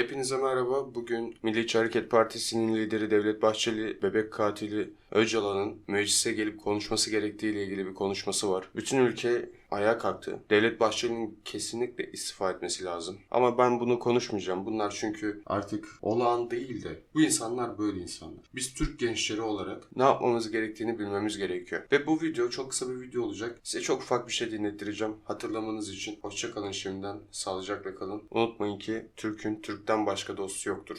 Hepinize merhaba. Bugün Milliyetçi Hareket Partisi'nin lideri Devlet Bahçeli, bebek katili Öcalan'ın meclise gelip konuşması gerektiği ile ilgili bir konuşması var. Bütün ülke ayağa kalktı. Devlet Bahçeli'nin kesinlikle istifa etmesi lazım. Ama ben bunu konuşmayacağım. Bunlar çünkü artık olağan değil de bu insanlar böyle insanlar. Biz Türk gençleri olarak ne yapmamız gerektiğini bilmemiz gerekiyor. Ve bu video çok kısa bir video olacak. Size çok ufak bir şey dinlettireceğim. Hatırlamanız için. Hoşçakalın şimdiden. Sağlıcakla kalın. Unutmayın ki Türk'ün Türk'ten başka dostu yoktur.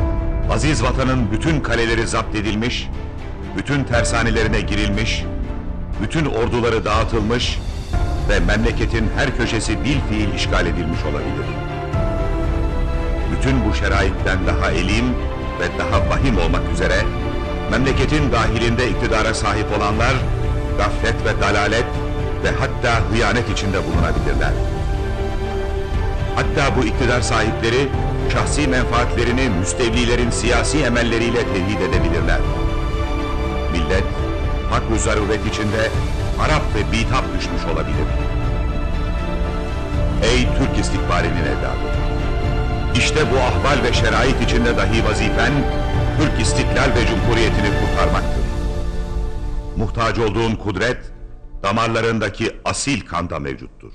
aziz vatanın bütün kaleleri zapt edilmiş, bütün tersanelerine girilmiş, bütün orduları dağıtılmış ve memleketin her köşesi bil fiil işgal edilmiş olabilir. Bütün bu şeraitten daha elim ve daha vahim olmak üzere, memleketin dahilinde iktidara sahip olanlar, gaflet ve dalalet ve hatta hıyanet içinde bulunabilirler. Hatta bu iktidar sahipleri şahsi menfaatlerini müstevlilerin siyasi emelleriyle tehdit edebilirler. Millet, hak ve zaruret içinde harap ve bitap düşmüş olabilir. Ey Türk istikbalinin evladı! İşte bu ahval ve şerait içinde dahi vazifen, Türk istiklal ve cumhuriyetini kurtarmaktır. Muhtaç olduğun kudret, damarlarındaki asil kanda mevcuttur.